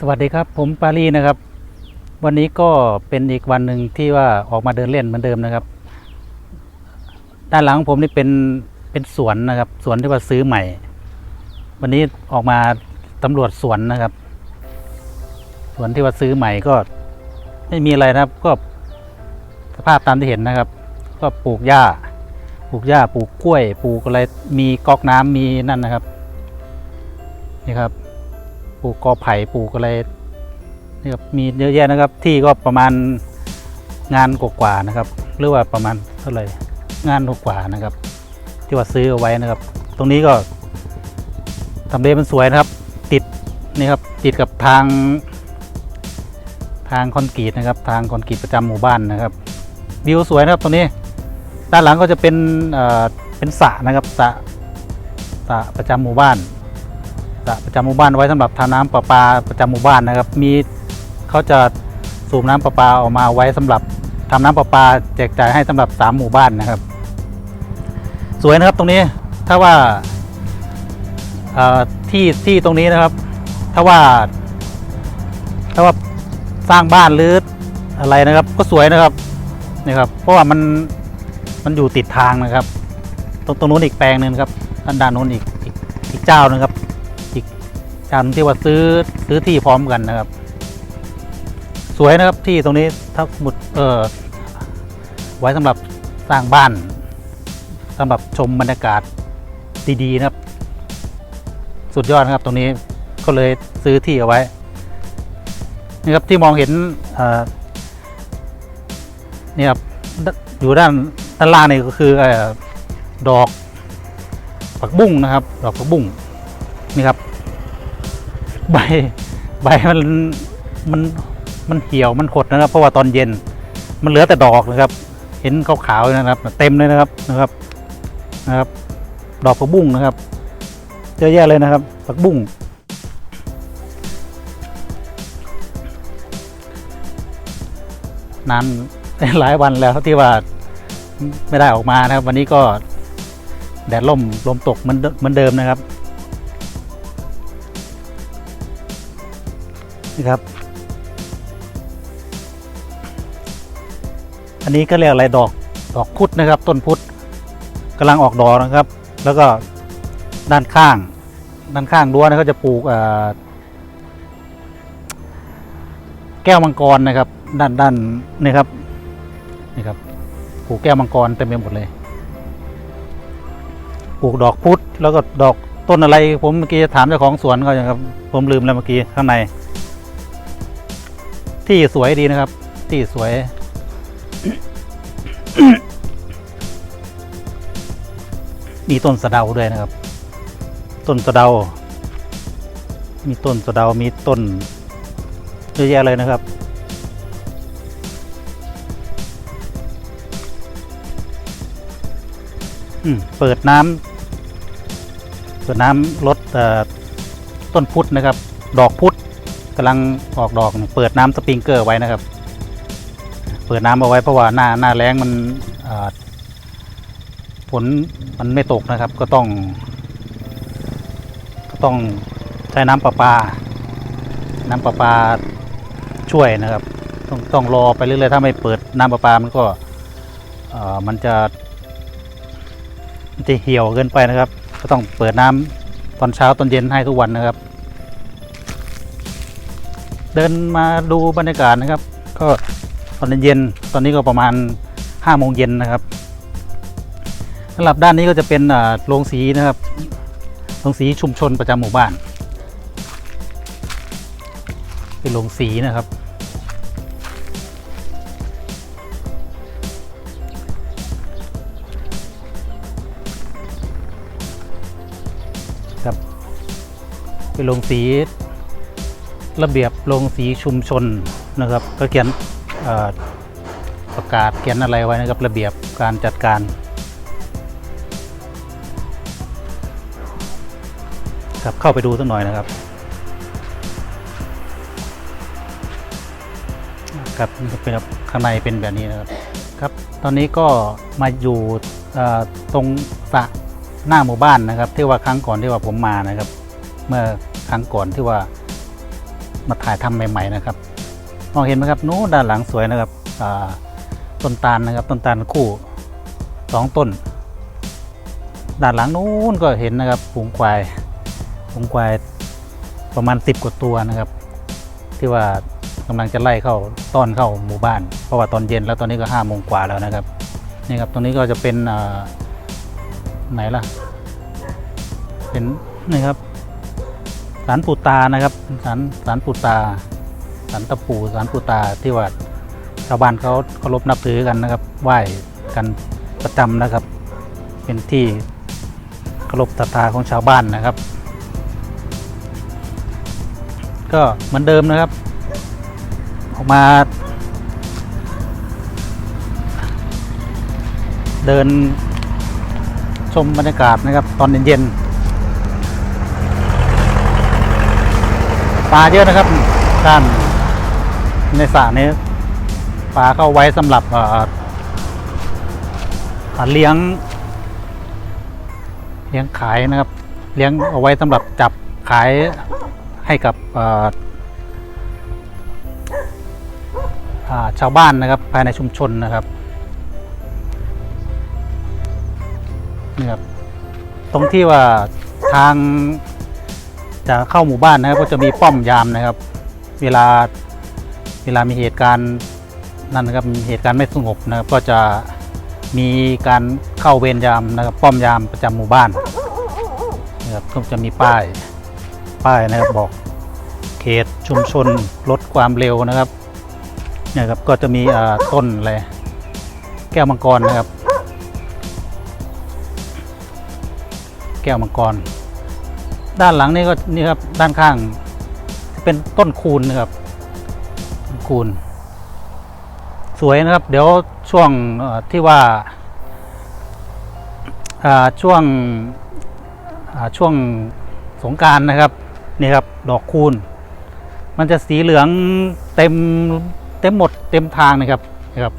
สวัสดีครับผมปารีนะครับ วันนี้ก็เป็นอีกวันหนึ่งที่ว่าออกมาเดินเล่นเหมือนเดิมนะครับ ด้านหลังของผมนี่เป็นเป็นสวนนะครับสวนที่ว่าซื้อใหม่ วันนี้ออกมาตำรวจสวนนะครับ สวนที่ว่าซื้อใหม่ก็ไม่มีอะไรนะครับ ก็สภาพตามที่เห็นนะครับ ก็ปลูกหญ้า ปลูกหญ้าปลูกกล้วย ปลูกอะไรมีก๊อกน้ำมีนั่นนะครับนี่ครับ ปลูกกอไผ่ปลูกอะไรนี่ครับมีเยอะแยะนะครับ ที่ก็ประมาณงานกว่าๆนะครับ หรือว่าประมาณเท่าไหร่งานกว่านะครับ ที่ว่าซื้อเอาไว้นะครับ ตรงนี้ก็ทำเลมันสวยนะครับ ติดนี่ครับติดกับทาง ทางคอนกรีตนะครับ ทางคอนกรีตประจำหมู่บ้านนะครับวิวสวยนะครับตรงนี้ ด้านหลังก็จะเป็นเอ่อเป็นสระนะครับสระสระประจำหมู่บ้าน ระประจำหมู่บ้านไว้สำหรับทาน้ำประปาประจำหมู่บ้านนะครับ มีเขาจะสูบน้ำประปาออกมาไว้สำหรับทำน้ำประปาแจกจ่ายให้สำหรับสามหมู่บ้านนะครับ สวยนะครับตรงนี้ถ้าว่าที่ที่ตรงนี้นะครับ ถ้าว่า ถ้าว่าสร้างบ้านหรืออะไรนะครับ ก็สวยนะครับนี่ครับ เพราะว่ามันมันอยู่ติดทางนะครับ ตรงตรงนู้นอีกแปลงหนึงครับด้านด้านนู้นอีกอีกเจ้าหนึงครับ เจ้าหนึงที่ว่าซื้อซื้อที่พร้อมกันนะครับ สวยนะครับที่ตรงนี้ถ้าสมมุดเออไว้สำหรับสร้างบ้านสำหรับชมบรรยากาศดีๆนะครับ สุดยอดนะครับตรงนี้ก็เลยซื้อที่เอาไว้นี่ครับที่มองเห็นเออนี่ครับอยู่ด้านด้านล่างนี่ก็คือออดอกผักบุ้งนะครับ ดอกผักบุ้งนี่ครับ ใบใบมันมันมันเหี่ยวมันหดนะครับ เพราะว่าตอนเย็น มันเหลือแต่ดอกนะครับ เห็นขาวๆนะครับ เต็มเลยนะครับนะครับนะครับ ดอกผักบุ้งนะครับเยอะแยะเลยนะครับผักบุ้งนานหลายวันแล้วที่ว่าไม่ได้ออกมานะครับ วันนี้ก็แดดล่มลมตกเหมือนเดิมเหมือนเดิมนะครับ นี่ครับ อันนี้ก็เรียกอะไรดอกดอกพุธนะครับ ต้นพุธกำลังออกดอกนะครับ แล้วก็ด้านข้าง ด้านข้างรั้วนะเขาจะปลูกแก้วมังกรนะครับ ด้านด้านนี่ครับนี่ครับปลูกแก้วมังกรเต็มไปหมดเลยปลูกดอกพุธแล้วก็ดอกต้นอะไร ผมเมื่อกี้ถามเจ้าของสวนเขาอย่างครับ ผมลืมแล้วเมื่อกี้ข้างใน ที่สวยดีนะครับ ที่สวย มีต้นสะเดาด้วยนะครับ ต้นสะเดา มีต้นสะเดา มีต้นเยอะแยะเลยนะครับเปิดน้ำเปิดน้ำลดต้นพุทธนะครับ ดอกพุทธ กำลังออกดอกเปิดน้ำสปริงเกอร์ไว้นะครับ เปิดน้ำเอาไว้เพราะว่าหน้าหน้าแล้งมันฝนมันไม่ตกนะครับ ก็ต้อง ก็ต้องใช้น้ำประปา น้ำประปาช่วยนะครับ ต้องต้องรอไปเรื่อยๆถ้าไม่เปิดน้ำประปามันก็มันจะมันจะเหี่ยวเกินไปนะครับ ก็ต้องเปิดน้ำตอนเช้าตอนเย็นให้ทุกวันนะครับ เดินมาดูบรรยากาศนะครับ ก็ตอนเย็นตอนนี้ก็ประมาณห้าโมงเย็นนะครับสำหรับด้านนี้ก็จะเป็นโรงสีนะครับโรงสีชุมชนประจำหมู่บ้าน เป็นโรงสีนะครับครับเป็นโรงสี ระเบียบโรงสีชุมชนนะครับ ก็เขียนประกาศเขียนอะไรไว้นะครับระเบียบการจัดการครับเข้าไปดูสักหน่อยนะครับครับนี่เป็นข้างในเป็นแบบนี้นะครับครับ ตอนนี้ก็มาอยู่ตรงสระหน้าหมู่บ้านนะครับ ที่ว่าครั้งก่อนที่ว่าผมมานะครับ เมื่อครั้งก่อนที่ว่า มาถ่ายทำใหม่ ๆ นะครับมองเห็นไหมครับนู้นด้านหลังสวยนะครับต้นตาลนะครับต้นตาลคู่สองต้น ด้านหลังนู้นก็เห็นนะครับฝูงควายฝูงควายประมาณสิบกว่าตัวนะครับ ที่ว่ากำลังจะไล่เข้าต้อนเข้าหมู่บ้าน เพราะว่าตอนเย็นแล้วตอนนี้ก็ห้าโมงกว่าแล้วนะครับนี่ครับตรงนี้ก็จะเป็นไหนล่ะ เป็นนี่ครับ สารปูตานะครับสารสารปูตาสารตะปูสารปูตาที่ว่าชาวบ้านเขาเคารพนับถือกันนะครับไหว้กันประจำนะครับ เป็นที่เคารพศรัทธาของชาวบ้านนะครับ ก็เหมือนเดิมนะครับ ออกมาเดินชมบรรยากาศนะครับ ตอนเย็นๆ ปลาเยอะนะครับด้านในสระนี้ปลาเข้าไว้สำหรับเลี้ยง เลี้ยงขายนะครับ เลี้ยงเอาไว้สำหรับจับขายให้กับชาวบ้านนะครับภายในชุมชนนะครับนี่ครับตรงที่ว่าทาง จะเข้าหมู่บ้านนะครับ ก็จะมีป้อมยามนะครับ เวลาเวลามีเหตุการณ์นั่นนะครับมีเหตุการณ์ไม่สงบนะครับ ก็จะมีการเข้าเวรยามนะครับ ป้อมยามประจำหมู่บ้านนะครับก็จะมีป้ายป้ายนะครับบอกเขตชุมชนลดความเร็วนะครับเนี่ยครับก็จะมีอ่าต้นอะไรแก้วมังกรนะครับ แก้วมังกร ด้านหลังนี่ก็นี่ครับด้านข้าง เป็นต้นคูณนะครับคูณสวยนะครับ เดี๋ยวช่วงที่ว่าช่วงช่วงสงการนะครับนี่ครับดอกคูณ มันจะสีเหลืองเต็มเต็มหมดเต็มทางนะครับนะครับ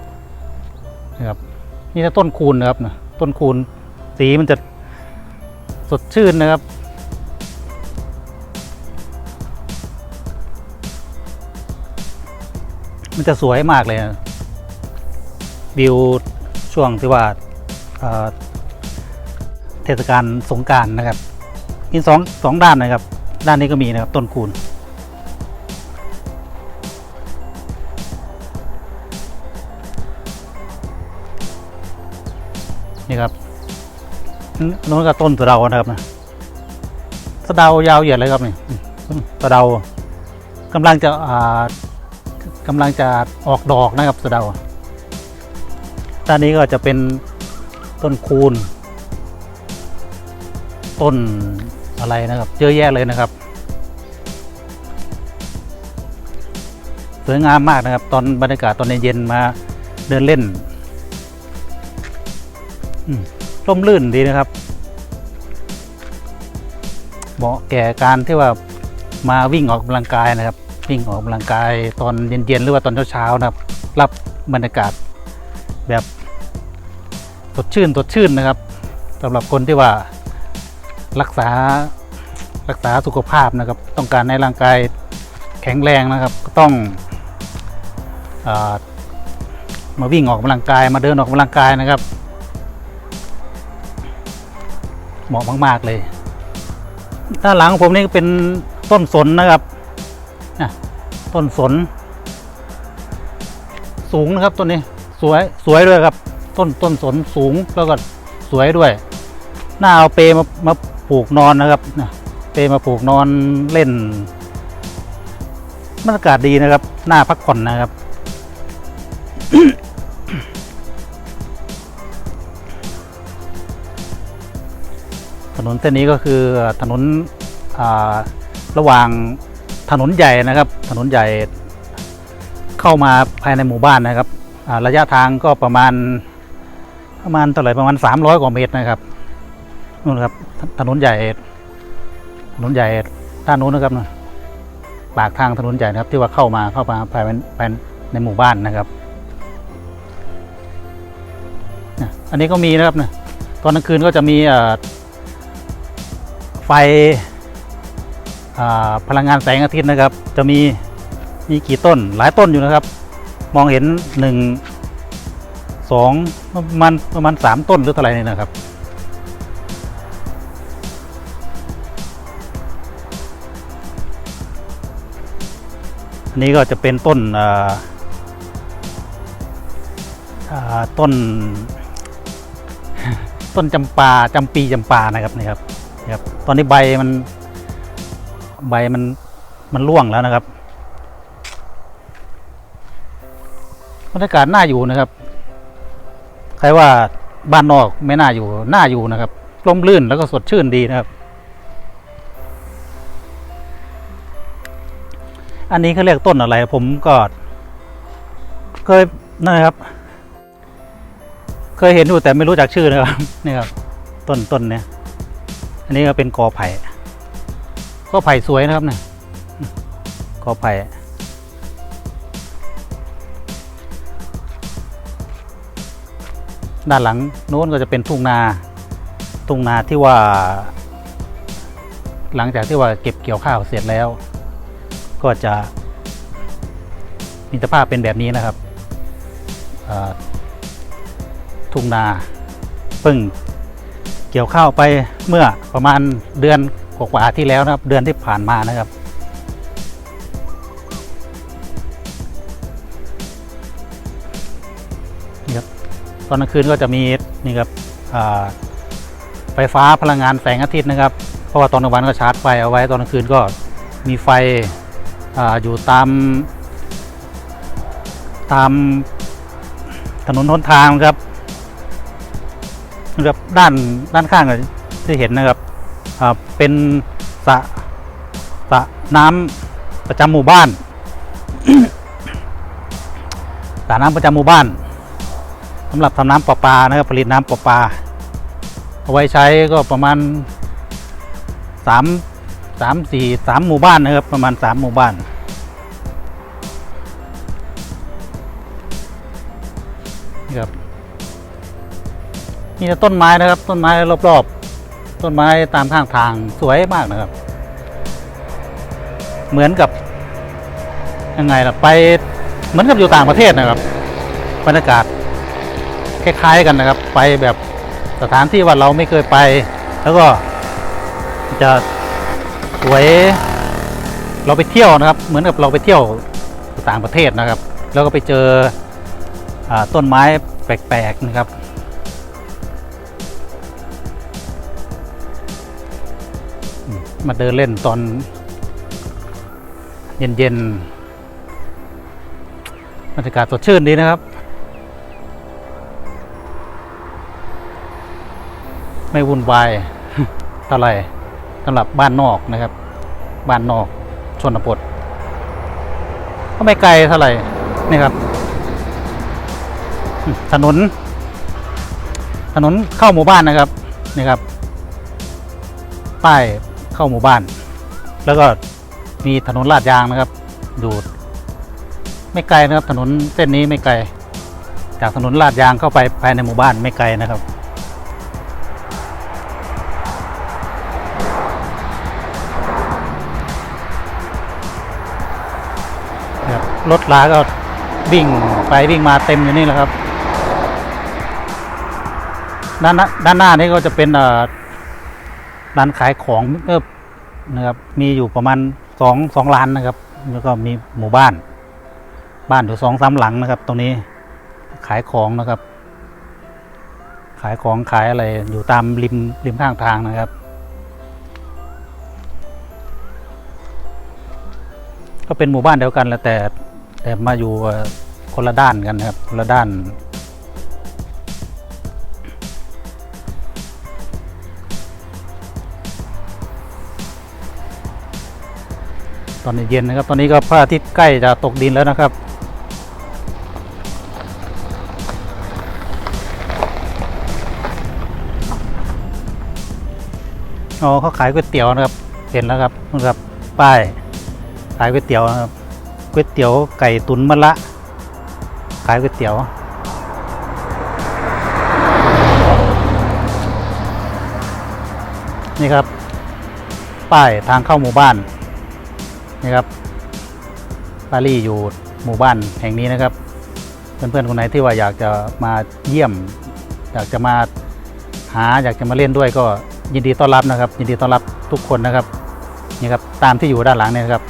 นะครับนี่ถ้าต้นคูณนะครับนะต้นคูณสีมันจะสดชื่นนะครับ มันจะสวยมากเลยนะวิวช่วงที่ว่าเทศกาลสงการนะครับมีสองสองด้านนะครับ ด้านนี้ก็มีนะครับต้นคูณนี่ครับนู้นก็ต้นสะเดานะครับนะสะเดายาวเหยียดเลยครับนี่สะเดากำลังจะอ่า กำลังจะออกดอกนะครับสะเดาด้านนี้ก็จะเป็นต้นคูณต้นอะไรนะครับเยอะแยะเลยนะครับ สวยงามมากนะครับ ตอนบรรยากาศตอนเย็นมาเดินเล่นอืมร่มรื่นดีนะครับเหมาะแก่การที่ว่ามาวิ่งออกกำลังกายนะครับ วิ่งออกกำลังกายตอนเย็นๆหรือว่าตอนเช้าๆนะครับ รับบรรยากาศแบบสดชื่นสดชื่นนะครับสำหรับคนที่ว่ารักษารักษาสุขภาพนะครับ ต้องการในร่างกายแข็งแรงนะครับ ก็ต้องอามาวิ่งออกกำลังกายมาเดินออกกำลังกายนะครับ เหมาะมาก ๆ เลย ด้านหลังผมนี่เป็นต้นสนนะครับ ต้นสน สูงนะครับต้นนี้สวยสวยด้วยครับ ต้นต้นสนสูงแล้วก็สวยด้วยน่าเอาเปมามาปลูกนอนนะครับเปมาปลูกนอนเล่นบรรยากาศดีนะครับน่าพักผ่อนนะครับถนนเส้นนี้ก็คือถนนระหว่าง ถนนใหญ่นะครับ ถนนใหญ่เข้ามาภายในหมู่บ้านนะครับระยะทางก็ประมาณประมาณเท่าไหร่ประมาณ 300 กว่าเมตรนะครับนู่นครับถนนใหญ่ ถนนใหญ่ด้านนู้นนะครับนะปากทางถนนใหญ่นะครับ ที่ว่าเข้ามาเข้ามาภายในในหมู่บ้านนะครับอันนี้ก็มีนะครับนะตอนกลางคืนก็จะมีไฟ พลังงานแสงอาทิตย์นะครับ จะมีมีกี่ต้นหลายต้นอยู่นะครับ มองเห็นหนึ่งสองประมาณประมาณสามต้นหรือเท่าไหร่นี่นะครับอันนี้ก็จะเป็นต้นต้น ต้นจำปาจำปีจำปานะครับนี่ครับนี่ครับ ตอนนี้ใบมัน ใบมันมันร่วงแล้วนะครับบรรยากาศน่าอยู่นะครับ ใครว่าบ้านนอกไม่น่าอยู่น่าอยู่นะครับร่มรื่นแล้วก็สดชื่นดีนะครับ อันนี้เขาเรียกต้นอะไร ผมก็เคยนั่นนะครับ เคยเห็นอยู่แต่ไม่รู้จักชื่อนะครับนี่ครับต้นต้นเนี้ยอันนี้ก็เป็นกอไผ่ กอไผ่สวยนะครับเนี่ยกอไผ่ด้านหลังโน้นก็จะเป็นทุ่งนา ทุ่งนาที่ว่า หลังจากที่ว่าเก็บเกี่ยวข้าวเสร็จแล้ว ก็จะมีสภาพเป็นแบบนี้นะครับอ่าทุ่งนาเพิ่งเกี่ยวข้าวไปเมื่อประมาณเดือน กว่าที่แล้วนะครับ เดือนที่ผ่านมานะครับ นี่ครับตอนกลางคืนก็จะมีนี่ครับไฟฟ้าพลังงานแสงอาทิตย์นะครับ เพราะว่าตอนกลางวันก็ชาร์จไฟเอาไว้ตอนกลางคืนก็มีไฟออยู่ตาม ตามถนนหนทางครับนะครับด้านด้านข้างก็ที่เห็นนะครับ เป็นสระสระน้ำประจำหมู่บ้านสระน้ำประจำหมู่บ้านสำหรับทำน้ำประปานะครับผลิตน้ำประปาเอาไว้ใช้ก็ประมาณสามสามสี่สามหมู่บ้านนะครับประมาณสามหมู่บ้านนี่ครับมีแต่ต้นไม้นะครับต้นไม้รอบๆ ต้นไม้ตามข้างทางสวยมากนะครับ เหมือนกับยังไงล่ะไปเหมือนกับอยู่ต่างประเทศนะครับบรรยากาศคล้ายๆกันนะครับ ไปแบบสถานที่ว่าเราไม่เคยไป แล้วก็จะสวยเราไปเที่ยวนะครับ เหมือนกับเราไปเที่ยวต่างประเทศนะครับ แล้วก็ไปเจออต้นไม้แปลกๆนะครับ มาเดินเล่นตอน เย็นๆบรรยากาศสดชื่นดีนะครับ ไม่วุ่นวายเท่าไหร่สำหรับบ้านนอกนะครับ บ้านนอกชนบทก็ไม่ไกลเท่าไหร่นี่ครับ ถนน ถนนเข้าหมู่บ้านนะครับนี่ครับป้าย เข้าหมู่บ้าน แล้วก็มีถนนลาดยางนะครับ อยู่ไม่ไกลนะครับ ถนนเส้นนี้ไม่ไกล จากถนนลาดยางเข้าไปภายในหมู่บ้านไม่ไกลนะครับรถลาก็วิ่งไปวิ่งมาเต็มอยู่นี่แหละครับ ด้านด้านหน้านี่ก็จะเป็นอ่อ ร้านขายของก็นะครับมีอยู่ประมาณสองสองร้านนะครับ แล้วก็มีหมู่บ้าน บ้านอยู่สองสามหลังนะครับ ตรงนี้ขายของนะครับ ขายของขายอะไรอยู่ตามริมริมข้างทางนะครับ ก็เป็นหมู่บ้านเดียวกันแหล้วแต่แต่มาอยู่คนละด้านกันครับคนละด้าน อนเย็นนะครับ ตอนนี้ก็พระอาทิตย์ใกล้จะตกดินแล้วนะครับ อ๋อเขาขายก๋วยเตี๋ยวนะครับ เห็นแล้วครับนะครับ ป้าย ขายก๋วยเตี๋ยวนะครับ ก๋วยเตี๋ยวไก่ตุ๋นมะละ ขายก๋วยเตี๋ยวนี่ครับ ป้ายทางเข้าหมู่บ้าน นี่ครับปารีอยู่หมู่บ้านแห่งนี้นะครับ เพื่อนๆคนไหนที่ว่าอยากจะมาเยี่ยม อยากจะมาหาอยากจะมาเล่นด้วยก็ยินดีต้อนรับนะครับ ยินดีต้อนรับทุกคนนะครับนี่ครับตามที่อยู่ด้านหลังเนี่ยนครับ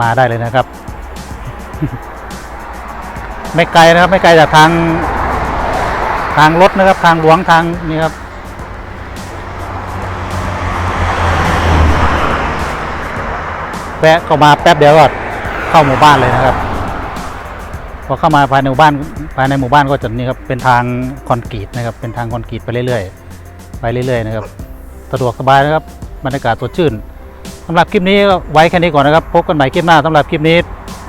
มาได้เลยนะครับ ไม่ไกลนะครับ ไม่ไกลจากทางทางรถนะครับ ทางหลวงทางนี่ครับ แวะเข้ามาแป๊บเดียวก็เข้าหมู่บ้านเลยนะครับ พอเข้ามาภายในหมู่บ้านภายในหมู่บ้านก็จะนี่ครับเป็นทางคอนกรีตนะครับ เป็นทางคอนกรีตไปเรื่อยๆไปเรื่อยๆนะครับสะดวกสบายนะครับบรรยากาศสดชื่นสำหรับคลิปนี้ก็ไว้แค่นี้ก่อนนะครับ พบกันใหม่คลิปหน้าสำหรับคลิปนี้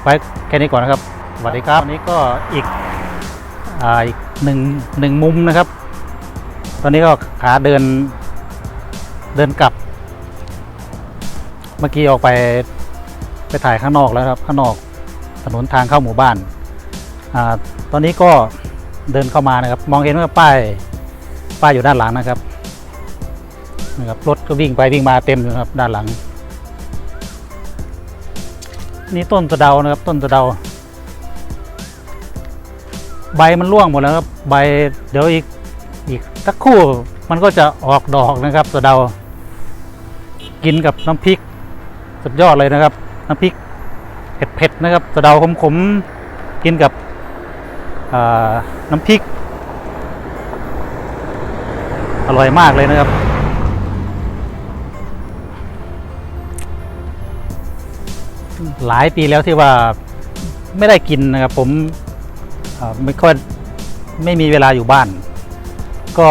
ไว้แค่นี้ก่อนนะครับสวัสดีครับวันนี้ก็อีกอ่าอีกหนึ่งหนึ่งมุมนะครับ ตอนนี้ก็ขาเดินเดินกลับ เมื่อกี้ออกไป ไปถ่ายข้างนอกแล้วครับข้างนอกถนนทางเข้าหมู่บ้านอ่าตอนนี้ก็เดินเข้ามานะครับ มองเห็นว่าป้ายป้ายอยู่ด้านหลังนะครับนะครับรถก็วิ่งไปวิ่งมาเต็มอยู่ครับด้านหลัง นี่ต้นสะเดานะครับ ต้นสะเดา ใบมันร่วงหมดแล้วครับใบเดี๋ยวอีกอีกสักคู่มันก็จะออกดอกนะครับสะเดากินกับน้ำพริกสุดยอดเลยนะครับ น้ำพริกเผ็ดๆนะครับสะเดาขมๆกินกับน้ำพริก อร่อยมากเลยนะครับ หลายปีแล้วที่ว่าไม่ได้กินนะครับ ผมไม่ค่อยไม่มีเวลาอยู่บ้าน ก็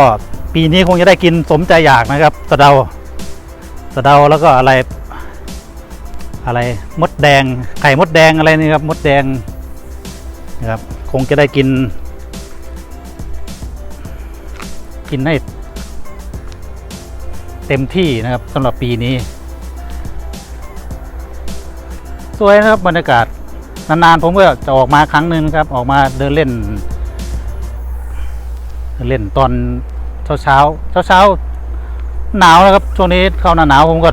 ปีนี้คงจะได้กินสมใจอยากนะครับสะเดาสะเดาแล้วก็อะไร อะไรมดแดงไข่มดแดงอะไรนี่ครับมดแดงนะครับคงจะได้กิน กินให้เต็มที่นะครับสำหรับปีนี้ สวยนะครับบรรยากาศนานๆผมก็จะออกมาครั้งหนึ่งครับ ออกมาเดินเล่น เล่นตอนเช้าเช้าเช้าเช้าหนาวนะครับช่วงนี้เข้าหน้าหนาวผมก็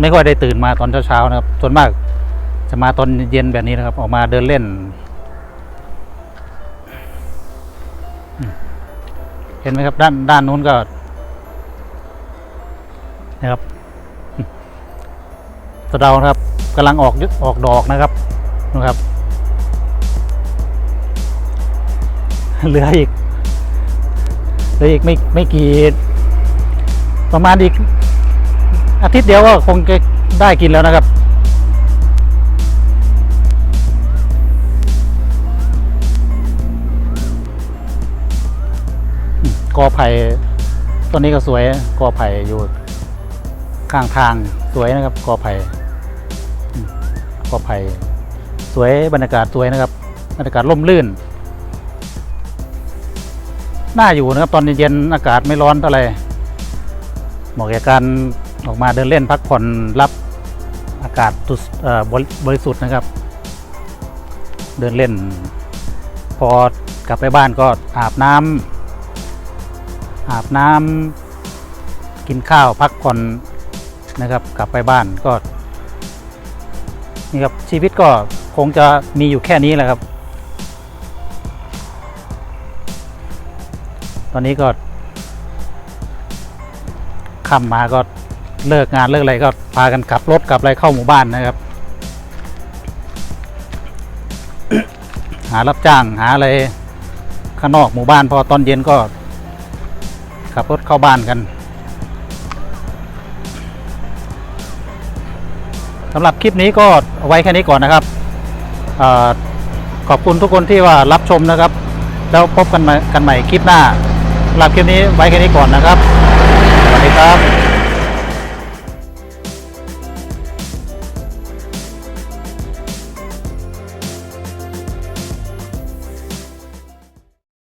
ไม่ค่อยได้ตื่นมาตอนเช้าๆนะครับ ส่วนมากจะมาตอนเย็นแบบนี้นะครับ ออกมาเดินเล่น เห็นไหมครับด้านด้านนู้นก็นะครับสะเดานะครับกำลังออกออกดอกนะครับนะครับเหลืออีกเหลืออีกไม่ไม่กี่ประมาณอีก อาทิตย์เดียวก็คงได้กินแล้วนะครับ กอไผ่ต้นนี้ก็สวยกอไผ่อยู่ข้างทางสวยนะครับกอไผ่กอไผ่สวยบรรยากาศสวยนะครับ บรรยากาศร่มรื่นน่าอยู่นะครับ ตอนเย็นๆอากาศไม่ร้อนเท่าไหร่เหมาะแก่การ ออกมาเดินเล่นพักผ่อนรับอากาศบริบริสุทธิ์นะครับ เดินเล่น พอกลับไปบ้านก็อาบน้ำอาบน้ำกินข้าวพักผ่อนนะครับ กลับไปบ้านก็นี่ครับชีวิตก็คงจะมีอยู่แค่นี้แหละครับ ตอนนี้ก็ค่ำมาก็ เลิกงานเลิกอะไรก็พากันขับรถกลับอะไรเข้าหมู่บ้านนะครับ หารับจ้างหาอะไรข้างนอกหมู่บ้านพอตอนเย็นก็ขับรถเข้าบ้านกันสำหรับคลิปนี้ก็ไว้แค่นี้ก่อนนะครับอขอบคุณทุกคนที่ว่ารับชมนะครับ แล้วพบกันใหม่กันใหม่คลิปหน้าสำหรับคลิปนี้ไว้แค่นี้ก่อนนะครับ สวัสดีครับ